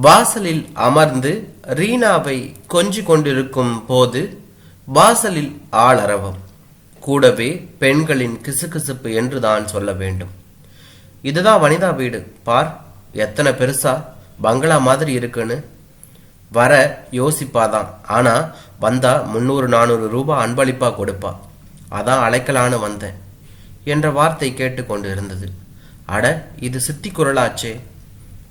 வாசலில் அமர்ந்து ரீனாவை கொஞ்சி கொண்டிருக்கும் போது வாசலில் ஆளரவம். கூடவே பெண்களின் கிசுகிசுப்பு என்று தான் சொல்ல வேண்டும். இதுதான் வனிதா வீடு. பார் எத்தனை பெருசா? பங்களா மாதிரி இருக்குன்னு. வர யோசிப்பாதான். ஆனா வந்தா முந்நூறு நானூறு ரூபாய் அன்பளிப்பா கொடுப்பா. அதான் அழைக்கலான்னு வந்தேன். என்ற வார்த்தை கேட்டுக்கொண்டு இருந்தது. அட இது சித்தி குரலாச்சே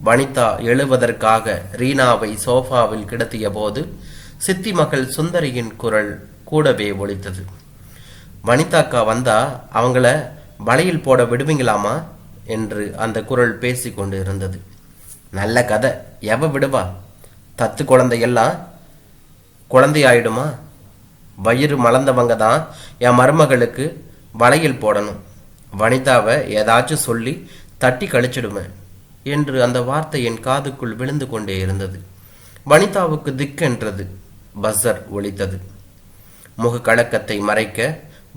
வனிதா எழுவதற்காக ரீனாவை சோஃபாவில் கிடத்திய போது சித்தி மகள் சுந்தரியின் குரல் கூடவே ஒழித்தது வனிதாக்கா வந்தா அவங்கள வலையில் போட விடுவீங்களாமா? என்று அந்த குரல் பேசி கொண்டு இருந்தது நல்ல கதை. எவ விடுவா? தத்து குழந்தையெல்லாம் குழந்தையாயிடுமா? வயிறு மலர்ந்தவங்க தான் என் மருமகளுக்கு வலையில் போடணும். வனிதாவை ஏதாச்சும் சொல்லி தட்டி கழிச்சிடுவேன். என்று அந்த வார்த்தை என் காதுக்குள் விழுந்து கொண்டே இருந்தது. வனிதாவுக்கு திக்கென்றது. பஸ்ஸர் ஒழித்தது முக கலக்கத்தை மறைக்க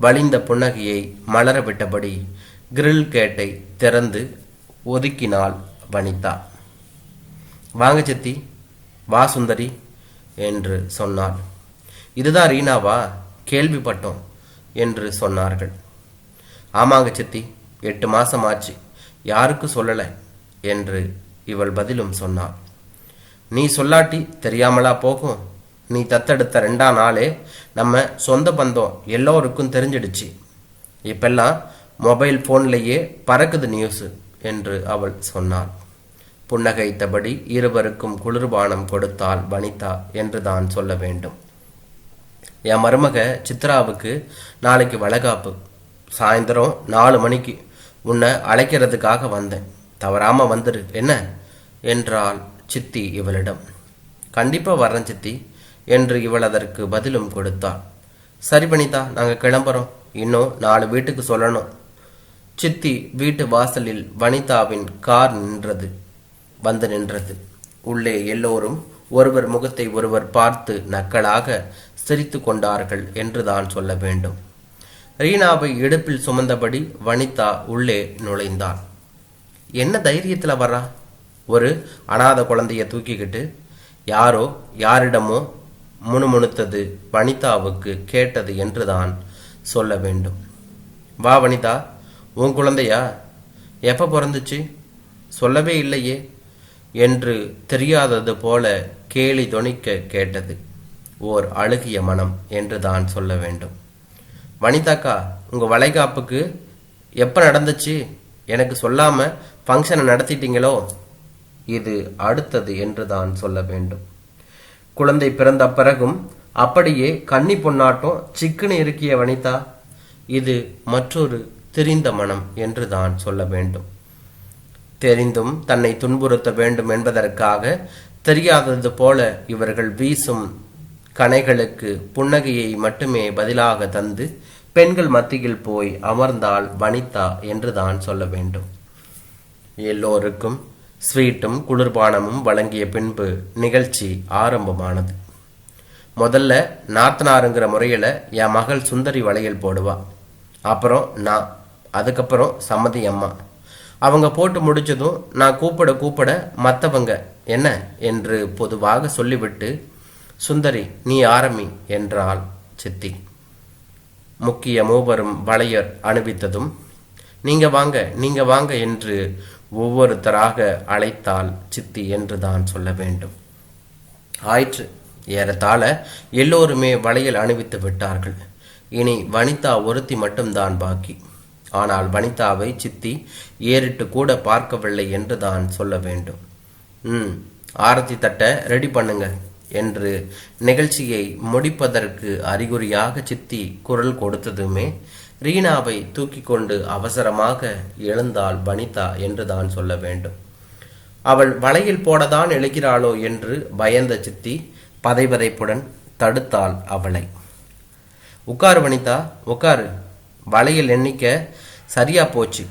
வலிந்த புன்னகையை மலர விட்டபடி கிரில் கேட்டை திறந்து ஒதுக்கினாள் வனிதா. வாங்க சித்தி வா சுந்தரி என்று சொன்னாள். இதுதான் ரீனாவா? கேள்விப்பட்டோம் என்று சொன்னார்கள். ஆமாங்க சித்தி எட்டு மாசம் ஆச்சு யாருக்கும் சொல்லலை. என்று இவள் பதிலும் சொன்னாள். நீ சொல்லாட்டி தெரியாமலா போகும்? நீ தத்தெடுத்த ரெண்டாம் நாளே நம்ம சொந்த பந்தம் எல்லோருக்கும் தெரிஞ்சிடுச்சு. இப்பெல்லாம் மொபைல் ஃபோன்லேயே பறக்குது நியூஸு என்று அவள் சொன்னாள். புன்னகைத்தபடி இருவருக்கும் குளிர்பானம் கொடுத்தாள் வனிதா என்று தான் சொல்ல வேண்டும். என் மருமக சித்ராவுக்கு நாளைக்கு வளகாப்பு. சாயந்தரம் நாலு மணிக்கு உன்னை அழைக்கிறதுக்காக வந்தேன். தவறாம வந்துரு என்ன? என்றாள் சித்தி இவளிடம். கண்டிப்பாக வர்றேன் சித்தி என்று இவள் அதற்கு பதிலும் கொடுத்தாள். சரி பண்ணிதா நாங்கள் கிளம்புறோம். இன்னும் நாலு வீட்டுக்கு சொல்லணும். சித்தி வீட்டு வாசலில் வனிதாவின் கார் நின்றது வந்து நின்றது. உள்ளே எல்லோரும் ஒருவர் முகத்தை ஒருவர் பார்த்து நக்கலாக சிரித்து கொண்டார்கள் என்றுதான் சொல்ல வேண்டும். ரீனாவை இடுப்பில் சுமந்தபடி வனிதா உள்ளே நுழைந்தாள். என்ன தைரியத்தில் வர்றா? ஒரு அனாதை குழந்தைய தூக்கிக்கிட்டு யாரோ யாரிடமோ முணுமுணுத்தது வனிதாவுக்கு கேட்டது என்றுதான் சொல்ல வேண்டும். வா வனிதா உன் குழந்தையா? எப்போ பிறந்துச்சு? சொல்லவே இல்லையே என்று தெரியாதது போல கேலி தொனிக்க கேட்டது. ஓர் அழுகிய மனம் என்று தான் சொல்ல வேண்டும். வனிதாக்கா உங்கள் வளைகாப்புக்கு எப்போ நடந்துச்சு? எனக்கு சொல்லாமல் ஃபங்க்ஷனை நடத்திட்டீங்களோ? இது அடுத்தது என்று தான் சொல்ல வேண்டும். குழந்தை பிறந்த பிறகும் அப்படியே கன்னி பொன்னாட்டம் சிக்குன்னு இருக்கிய வனிதா இது மற்றொரு தெரிந்த மனம் என்று தான் சொல்ல வேண்டும். தெரிந்தும் தன்னை துன்புறுத்த வேண்டும் என்பதற்காக தெரியாதது போல இவர்கள் வீசும் கணைகளுக்கு புன்னகையை மட்டுமே பதிலாக தந்து பெண்கள் மத்தியில் போய் அமர்ந்தால் வனிதா என்று தான் சொல்ல வேண்டும். எல்லோருக்கும் ஸ்வீட்டும் குளிர்பானமும் வழங்கிய பின்பு நிகழ்ச்சி ஆரம்பமானது. முதல்ல நாத்தனாருங்கிற முறையில் என் மகள் சுந்தரி வளையல் போடுவா. அப்புறம் நான். அதுக்கப்புறம் சம்மதி அம்மா. அவங்க போட்டு முடிச்சதும் நான் கூப்பிட கூப்பிட மற்றவங்க என்ன? என்று பொதுவாக சொல்லிவிட்டு சுந்தரி நீ ஆரம்பி என்றாள் சித்தி. முக்கிய மூவரும் வளையர் அனுபவித்ததும் நீங்க வாங்க நீங்க வாங்க என்று ஒவ்வொருத்தராக அழைத்தால் சித்தி என்று தான் சொல்ல வேண்டும். ஆயிற்று. ஏறத்தாழ எல்லோருமே வலையில் அணிவித்து விட்டார்கள். இனி வனிதா ஒருத்தி மட்டும்தான் பாக்கி. ஆனால் வனிதாவை சித்தி ஏறிட்டு கூட பார்க்கவில்லை என்று தான் சொல்ல வேண்டும். ம் ஆரத்தி தட்டை ரெடி பண்ணுங்க என்று நிகழ்ச்சியை முடிப்பதற்கு அறிகுறியாக சித்தி குரல் கொடுத்ததுமே ரீனாவை தூக்கி கொண்டு அவசரமாக எழுந்தாள் வனிதா என்று தான் சொல்ல வேண்டும். அவள் வலையில் போடதான் எழுகிறாளோ என்று பயந்த சித்தி பதைபதைப்புடன் தடுத்தாள் அவளை. உட்காரு வனிதா உட்காரு. வலையில் எண்ணிக்க சரியா போச்சு.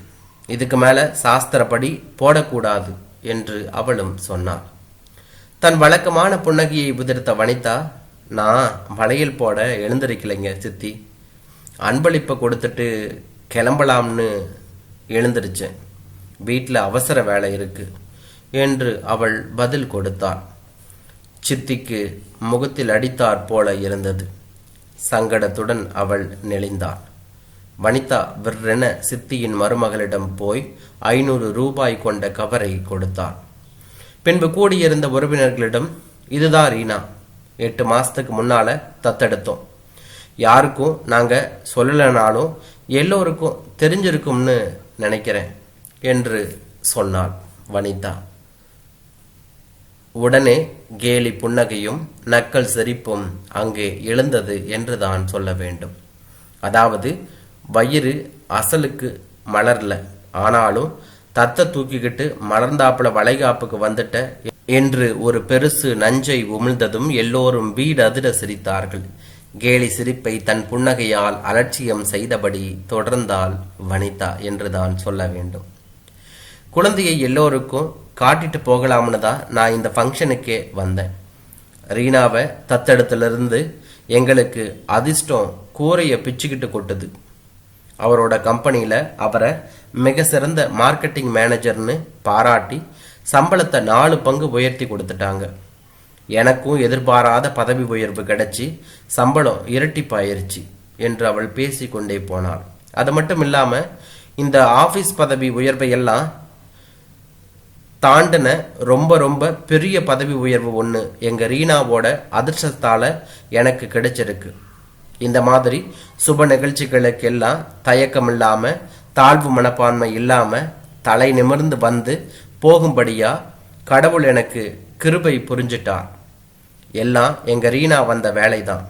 இதுக்கு மேல சாஸ்திரப்படி போடக்கூடாது என்று அவளும் சொன்னாள். தன் வழக்கமான புன்னகையை உதிர்த்த வனிதா நான் வளையல் போட எழுந்திருக்கலைங்க சித்தி. அன்பளிப்பை கொடுத்துட்டு கிளம்பலாம்னு எழுந்திருச்சேன். வீட்டில் அவசர வேலை இருக்கு என்று அவள் பதில் கொடுத்தாள். சித்திக்கு முகத்தில் அடித்தாற் போல இருந்தது. சங்கடத்துடன் அவள் நெளிந்தாள். வனிதா விற்றென சித்தியின் மருமகளிடம் போய் ஐநூறு ரூபாய் கொண்ட கவரை கொடுத்தாள். பின்பு கூடியிருந்த உறவினர்களிடம் இதுதான் ரீனா. எட்டு மாசத்துக்கு முன்னால தத்தெடுத்தோம். யாருக்கும் நாங்க சொல்லலைனாலும் எல்லோருக்கும் தெரிஞ்சிருக்கும்னு நினைக்கிறேன் என்று சொன்னாள் வனிதா. உடனே கேலி புன்னகையும் நக்கல் சிரிப்பும் அங்கே எழுந்தது என்று தான் சொல்ல வேண்டும். அதாவது வயிறு அசலுக்கு மலர்ல. ஆனாலும் தத்தை தூக்கிக்கிட்டு மலர்ந்தாப்புல வளைகாப்புக்கு வந்துட்ட என்று ஒரு பெருசு நஞ்சை உமிழ்ந்ததும் எல்லோரும் வீடு அதிர சிரித்தார்கள். கேலி சிரிப்பை தன் புன்னகையால் அலட்சியம் செய்தபடி தொடர்ந்தால் வனிதா என்று தான் சொல்ல வேண்டும். குழந்தையை எல்லோருக்கும் காட்டிட்டு போகலாம்னு தான் நான் இந்த ஃபங்க்ஷனுக்கே வந்தேன். ரீனாவை தத்தெடுத்துலேருந்து எங்களுக்கு அதிர்ஷ்டம் கூரையை பிச்சுக்கிட்டு கொட்டுது. அவரோட கம்பெனியில் அவரை மிக சிறந்த மார்க்கெட்டிங் மேனேஜர்னு பாராட்டி சம்பளத்தை நாலு பங்கு உயர்த்தி கொடுத்துட்டாங்க. எனக்கும் எதிர்பாராத பதவி உயர்வு கிடைச்சி சம்பளம் இரட்டிப்பாயிருச்சு என்று அவள் பேசிக்கொண்டே போனாள். அது மட்டும் இல்லாம இந்த ஆபீஸ் பதவி உயர்வை எல்லாம் தாண்டின ரொம்ப ரொம்ப பெரிய பதவி உயர்வு ஒன்று எங்க ரீனாவோட அதிர்ஷ்டத்தால எனக்கு கிடைச்சிருக்கு. இந்த மாதிரி சுப நிகழ்ச்சிகளுக்கெல்லாம் தயக்கம் இல்லாம தாழ்வு மனப்பான்மை இல்லாம தலை நிமிர்ந்து வந்து போகும்படியா கடவுள் எனக்கு கிருபை புரிஞ்சிட்டார். எல்லாம் எங்க ரீனா வந்த வேலைதான்.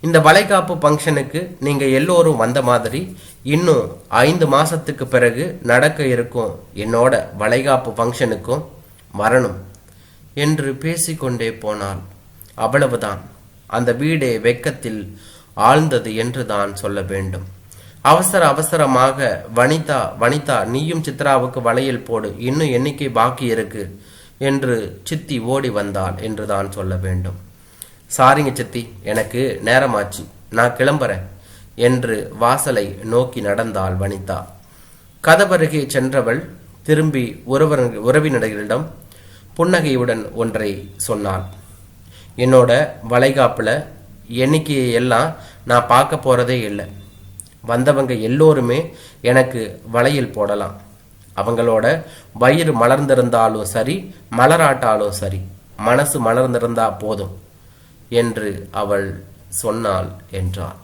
இந்த வளைகாப்பு ஃபங்க்ஷனுக்கு நீங்க எல்லோரும் வந்த மாதிரி இன்னும் ஐந்து மாசத்துக்கு பிறகு நடக்க இருக்கும் என்னோட வளைகாப்பு ஃபங்க்ஷனுக்கும் வரணும் என்று பேசிக்கொண்டே போனாள். அவ்வளவுதான். அந்த வீடே வெக்கத்தில் ஆழ்ந்தது என்று தான் சொல்ல வேண்டும். அவசர அவசரமாக வனிதா வனிதா நீயும் சித்ராவுக்கு வளையல் போடு. இன்னும் எண்ணிக்கை பாக்கி இருக்கு. என்று சித்தி ஓடி வந்தாள் என்று தான் சொல்ல வேண்டும். சாரிங்க சித்தி எனக்கு நேரமாச்சு. நான் கிளம்புறேன் என்று வாசலை நோக்கி நடந்தாள் வனிதா. கதவருகே சென்றவள் திரும்பி ஒருவர் உறவினர்களிடம் புன்னகையுடன் ஒன்றை சொன்னாள். என்னோட வளைகாப்பில் எண்ணிக்கையை எல்லாம் நான் பார்க்க போறதே இல்லை. வந்தவங்க எல்லோருமே எனக்கு வளையல் போடலாம். அவங்களோட வயிறு மலர்ந்திருந்தாலும் சரி மலராட்டாலும் சரி மனசு மலர்ந்திருந்தா போதும் என்று அவள் சொன்னாள் என்றார்.